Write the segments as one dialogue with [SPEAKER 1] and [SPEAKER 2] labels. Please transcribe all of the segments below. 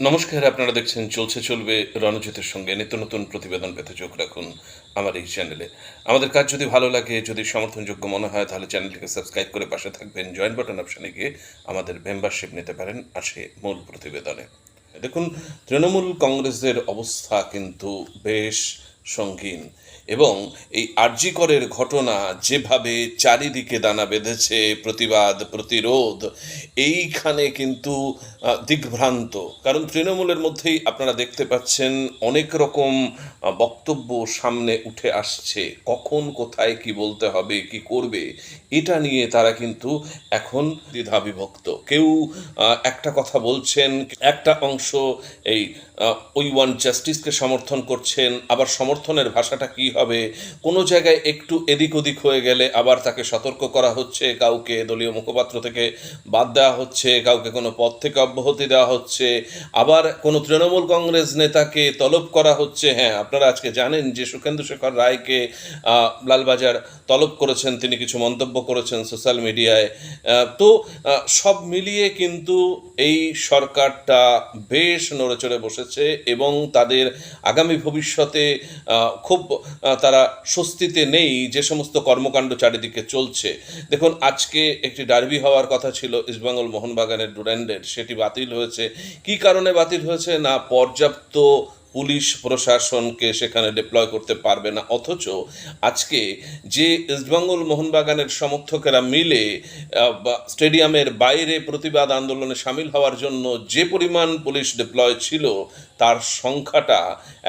[SPEAKER 1] নমস্কার, আপনারা দেখছেন চলছে চলবে রণজিতের সঙ্গে নিত্য নতুন প্রতিবেদন পেতে চোখ রাখুন আমার এই চ্যানেলে আমাদের কাজ যদি ভালো লাগে, যদি সমর্থনযোগ্য মনে হয়, তাহলে চ্যানেলটিকে সাবস্ক্রাইব করে পাশে থাকবেন। জয়েন বাটন অপশানে গিয়ে আমাদের মেম্বারশিপ নিতে পারেন আসে মূল প্রতিবেদনে। দেখুন, তৃণমূল কংগ্রেসের অবস্থা কিন্তু বেশ সঙ্গীন। এবং এই আরজিকরের ঘটনা যেভাবে চারিদিকে দানা বেঁধেছে, প্রতিবাদ, প্রতিরোধ, এইখানে কিন্তু দিগ্ভ্রান্ত। কারণ তৃণমূলের মধ্যেই আপনারা দেখতে পাচ্ছেন অনেক রকম বক্তব্য সামনে উঠে আসছে। কখন, কোথায়, কি বলতে হবে, কি করবে, এটা নিয়ে তারা কিন্তু এখন দ্বিধাবিভক্ত। কেউ একটা কথা বলছেন, একটা অংশ এই উই ওয়ান জাস্টিসকে সমর্থন করছেন, আবার সমর্থনের ভাষাটা কি হবে? কোনো জায়গায় একটু এদিক ওদিক হয়ে গেলে আবার তাকে সতর্ক করা হচ্ছে, কাউকে দলীয় মুখপাত্র থেকে বাদ দেওয়া হচ্ছে, কাউকে কোনো পদ থেকে অব্যাহতি দেওয়া হচ্ছে, আবার কোনো তৃণমূল কংগ্রেস নেতাকে তলব করা হচ্ছে। হ্যাঁ আপনারা আজকে জানেন যে সুখেন্দু শেখর রায়কে লালবাজার তলব করেছেন, তিনি কিছু মন্তব্য করেছেন সোশ্যাল মিডিয়ায়। তো সব মিলিয়ে কিন্তু এই সরকারটা বেশ নড়েচড়ে বসেছে এবং তাদের আগামী ভবিষ্যতে খুব তারা স্বস্তিতে নেই যে সমস্ত কর্মকাণ্ড চারিদিকে চলছে। দেখুন, আজকে একটি ডার্বি হওয়ার কথা ছিল ইস্টবেঙ্গল মোহনবাগানের ডুরান্ডের। সেটি বাতিল হয়েছে। কি কারণে বাতিল হয়েছে? না, পর্যাপ্ত পুলিশ প্রশাসনকে সেখানে ডিপ্লয় করতে পারবে না। অথচ আজকে যে ইস্টবেঙ্গল মোহনবাগানের সমর্থকেরা মিলে স্টেডিয়ামের বাইরে প্রতিবাদ আন্দোলনে সামিল হওয়ার জন্য যে পরিমাণ পুলিশ ডিপ্লয় ছিল, তার সংখ্যাটা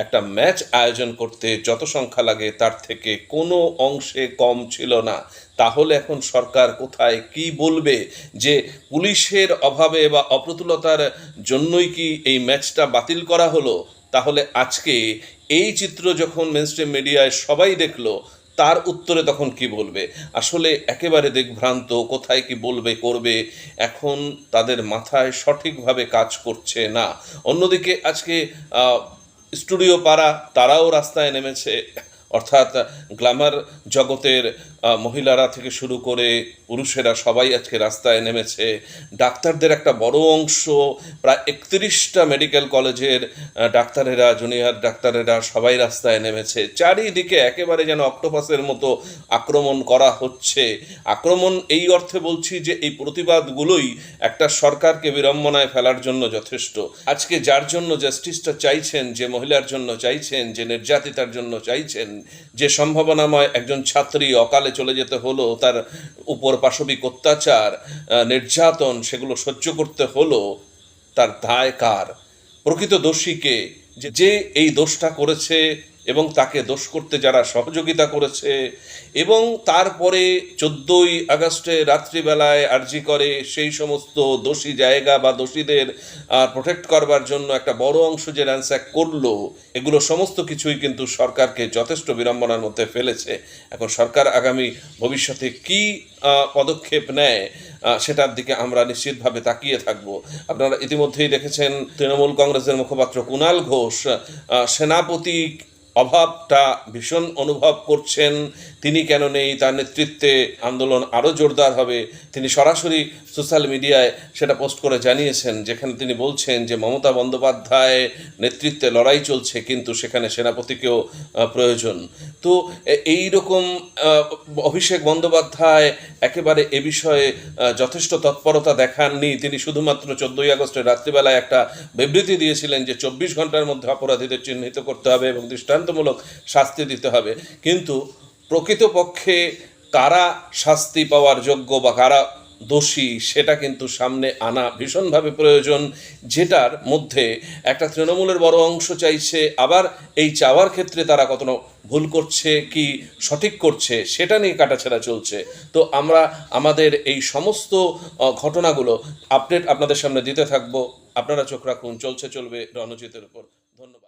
[SPEAKER 1] একটা ম্যাচ আয়োজন করতে যত সংখ্যা লাগে, তার থেকে কোনো অংশে কম ছিল না। তাহলে এখন সরকার কোথায় কি বলবে যে পুলিশের অভাবে বা অপ্রতুলতার জন্যই কি এই ম্যাচটা বাতিল করা হলো? তাহলে আজকে এই চিত্র যখন মেনস্ট্রিম মিডিয়ায় সবাই দেখল, তার উত্তরে তখন কি বলবে? আসলে একেবারে দেখভ্রান্ত কোথায় কি বলবে, করবে, এখন তাদের মাথায় সঠিকভাবে কাজ করছে না। অন্যদিকে আজকে স্টুডিও পাড়া, তারাও রাস্তায় নেমেছে। অর্থাৎ গ্ল্যামার জগতের মহিলারা থেকে শুরু করে পুরুষেরা সবাই আজকে রাস্তায় নেমেছে। ডাক্তারদের একটা বড় অংশ, প্রায় একত্রিশটা মেডিকেল কলেজের ডাক্তারেরা, জুনিয়র ডাক্তারেরা সবাই রাস্তায় নেমেছে। চারিদিকে একেবারে যেন অক্টোপাসের মতো আক্রমণ করা হচ্ছে। আক্রমণ এই অর্থে বলছি যে, এই প্রতিবাদগুলোই একটা সরকারকে বিড়ম্বনায় ফেলার জন্য যথেষ্ট। আজকে যার জন্য জাস্টিসটা চাইছেন, যে মহিলার জন্য চাইছেন, যে নির্যাতিতার জন্য চাইছেন, যে সম্ভাবনাময় একজন ছাত্রী অকালে চলে যেতে হলো, তার উপর পাশবিক অত্যাচার নির্যাতন সেগুলো সহ্য করতে হলো, তার দায় কার? প্রকৃত দোষীকে যে এই দোষটা করেছে এবং তাকে দোষ করতে যারা সহযোগিতা করেছে এবং তারপরে চোদ্দোই আগস্টে রাত্রিবেলায় আর্জি করে সেই সমস্ত দোষী জায়গা বা দোষীদের প্রোটেক্ট করবার জন্য একটা বড় অংশ যে র্যান্সাক করল, এগুলো সমস্ত কিছুই কিন্তু সরকারকে যথেষ্ট বিড়ম্বনার মধ্যে ফেলেছে। এখন সরকার আগামী ভবিষ্যতে কি পদক্ষেপ নেয় সেটার দিকে আমরা নিশ্চিতভাবে তাকিয়ে থাকব। আপনারা ইতিমধ্যেই দেখেছেন, তৃণমূল কংগ্রেসের মুখপাত্র কুণাল ঘোষ সেনাপতি অভাবটা ভীষণ অনুভব করছেন। তিনি কেন নেই? তার নেতৃত্বে আন্দোলন আরও জোরদার হবে। তিনি সরাসরি সোশ্যাল মিডিয়ায় সেটা পোস্ট করে জানিয়েছেন, যেখানে তিনি বলছেন যে মমতা বন্দ্যোপাধ্যায় নেতৃত্বে লড়াই চলছে, কিন্তু সেখানে সেনাপতিকেও প্রয়োজন। তো এই রকম অভিষেক বন্দ্যোপাধ্যায় একেবারে এ বিষয়ে যথেষ্ট তৎপরতা দেখাননি। তিনি শুধুমাত্র চোদ্দই আগস্টের রাত্রিবেলায় একটা বিবৃতি দিয়েছিলেন যে চব্বিশ ঘণ্টার মধ্যে অপরাধীদের চিহ্নিত করতে হবে এবং দৃষ্টান্তমূলক শাস্তি দিতে হবে। কিন্তু প্রকৃতপক্ষে কারা শাস্তি পাওয়ার যোগ্য বা কারা দোষী সেটা কিন্তু সামনে আনা ভীষণভাবে প্রয়োজন, যেটার মধ্যে একটা তৃণমূলের বড় অংশ চাইছে, আবার এই চাওয়ার ক্ষেত্রে তারা কতটা ভুল করছে কি সঠিক করছে সেটা নিয়ে কাটাছেড়া চলছে। তো আমরা আমাদের এই সমস্ত ঘটনাগুলো আপডেট আপনাদের সামনে দিতে থাকব। আপনারা চোখ রাখুন, চলছে, চলবে রণজিতের উপর। ধন্যবাদ।